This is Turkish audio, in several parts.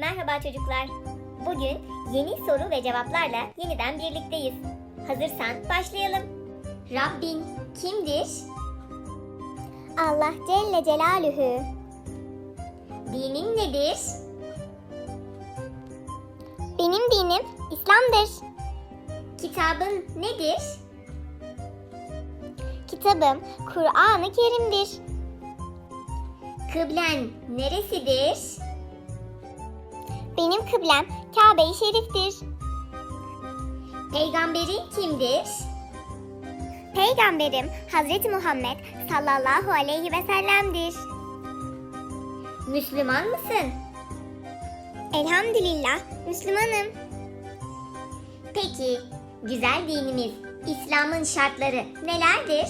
Merhaba çocuklar. Bugün yeni soru ve cevaplarla yeniden birlikteyiz. Hazırsan başlayalım. Rabbin kimdir? Allah Celle Celaluhu. Dinin nedir? Benim dinim İslam'dır. Kitabın nedir? Kitabım Kur'an-ı Kerim'dir. Kıblen neresidir? Benim kıblem Kabe-i Şerif'tir. Peygamberin kimdir? Peygamberim Hazreti Muhammed sallallahu aleyhi ve sellem'dir. Müslüman mısın? Elhamdülillah Müslümanım. Peki, güzel dinimiz İslam'ın şartları nelerdir?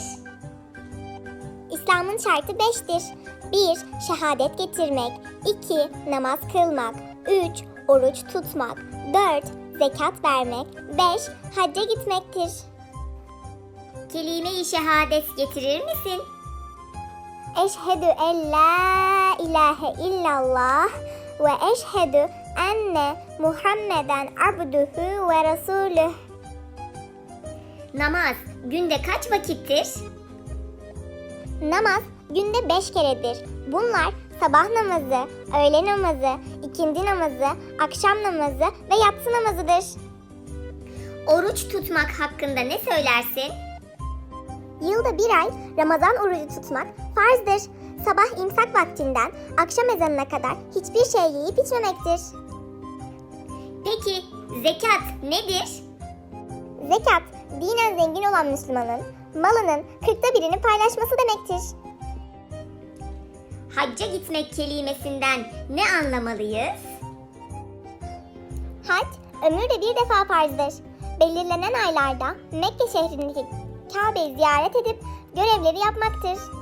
İslam'ın şartı beştir. 1. Şehadet getirmek. 2. Namaz kılmak. 3. Oruç tutmak. 4. Zekat vermek. 5. Hacca gitmektir. Kelime-i şehadet getirir misin? Eşhedü en la ilahe illallah ve eşhedü enne Muhammeden abduhu ve resuluh. Namaz günde kaç vakittir? Namaz günde beş keredir. Bunlar sabah namazı, öğle namazı, ikindi namazı, akşam namazı ve yatsı namazıdır. Oruç tutmak hakkında ne söylersin? Yılda bir ay Ramazan orucu tutmak farzdır. Sabah imsak vaktinden akşam ezanına kadar hiçbir şey yiyip içmemektir. Peki zekat nedir? Zekat, dinen zengin olan Müslümanın malının kırkta birini paylaşması demektir. Hacca gitmek kelimesinden ne anlamalıyız? Hac, ömürde bir defa farzdır. Belirlenen aylarda Mekke şehrindeki Kabe'yi ziyaret edip görevleri yapmaktır.